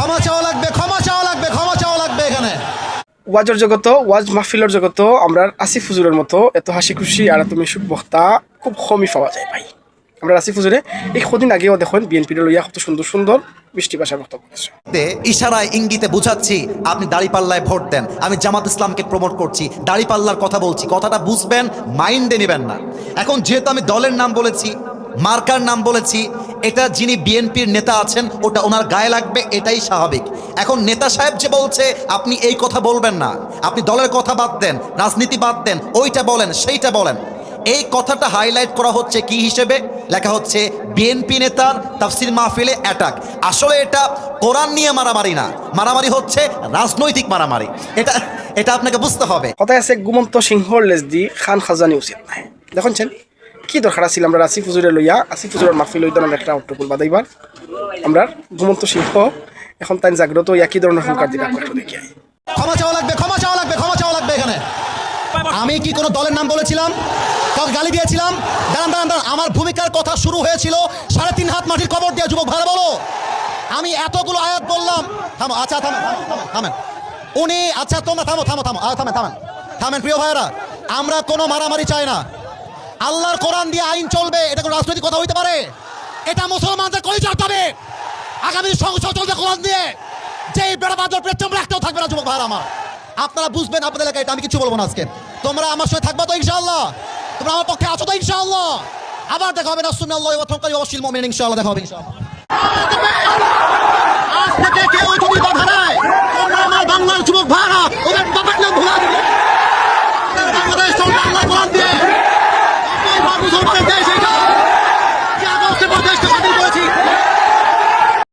ক্ষমা চাওয়া লাগবে ক্ষমা চাওয়া লাগবে ক্ষমা চাওয়া লাগবে এখানে। ওয়াজের জগত ওয়াজ মাহফিলের জগত আমরা আসিফ হুজুরের মতো এত হাসি খুশি আর তুমি সুখ বক্তা খুব কমই পাওয়া যায় ভাই। আমরা আসিফ হুজুরে এই কদিন আগেও দেখুন বিএনপির লইয়া কত সুন্দর সুন্দর বৃষ্টি ভাষার বক্তব্য তে ইশারায় ইঙ্গিতে বুঝাচ্ছি আপনি দাড়িপাল্লায় ভোট দেন। আমি জামাত ইসলামকে প্রমোট করছি দাড়িপাল্লার কথা বলছি কথাটা বুঝবেন মাইন্ডে নেবেন না। এখন যেহেতু আমি দলের নাম বলেছি মার্কার নাম বলেছি এটা যিনি বিএনপির নেতা আছেন, ওটা ওনার গায়ে লাগবে, এটাই স্বাভাবিক। এখন নেতা সাহেব যে বলছে, আপনি এই কথা বলবেন না। আপনি দলের কথা বাদ দেন, রাজনীতি বাদ দেন, ওইটা বলেন, সেইটা বলেন। এই কথাটা হাইলাইট করা হচ্ছে কি হিসেবে? লেখা হচ্ছে, বিএনপি নেতার তাফসির মাহফিলে অ্যাটাক আসলে এটা কোরআন নিয়ে মারামারি না। মারামারি হচ্ছে রাজনৈতিক মারামারি। এটা এটা আপনাকে বুঝতে হবে। কথায় আছে, গুমন্ত সিংহর লেজ দি খান খাজানি উচিত নাই। দেখুনছেন কি দরকার আছিল? আমরা আসিফ হুজুরে লইয়া আসিফ হুজুরের মাহফিল লইতাম আমরা একটা অট্টকুল বাদাইবার আমরা ঘুমন্ত শিল্প এখন তাই জাগ্রত ইয়া কি ধরনের হুঙ্কার দিবা? একটু দেখি। ক্ষমা চাওয়া লাগবে ক্ষমা চাওয়া লাগবে ক্ষমা চাওয়া লাগবে এখানে। আমি কি কোনো দলের নাম বলেছিলাম? কাউকে গালি দিয়েছিলাম? দাঁড়ান দাঁড়ান দাঁড়ান আমার ভূমিকার কথা শুরু হয়েছিল। সাড়ে তিন হাত মাটির কবর দিয়ে যুবক ভাড়া বলো। আমি এতগুলো আয়াত বললাম। থামো আচ্ছা থামেন থামেন, উনি আচ্ছা তোমরা থামো থামো থামো থামেন থামেন। থামেন প্রিয় ভাইয়েরা আমরা কোনো মারামারি চাই না। আল্লাহর কোরআন দিয়ে আইন চলবে, এটা কোনো রাজনৈতিক কথা হইতে পারে? এটা মুসলমানদের কই পাবে আগামী সংসদ চলবে কোরআন দিয়ে। যে বেড়া প্রেতম রাখতেও থাকবে না, যুবক ভাই আমার। আপনারা বুঝবেন আপনাদের এলাকায় আমি কিছু বলব না আজকে। তোমরা আমার সাথে থাকবা তো ইনশাআল্লাহ। তোমরা আমার পক্ষে আছো তো ইনশাআল্লাহ। আবার দেখা হবে না, সুন্নাল্লাহ ওয়া তাওয়াক্কাল ওয়া শিল মুমিনিন ইনশাআল্লাহ, দেখা হবে ইনশাআল্লাহ।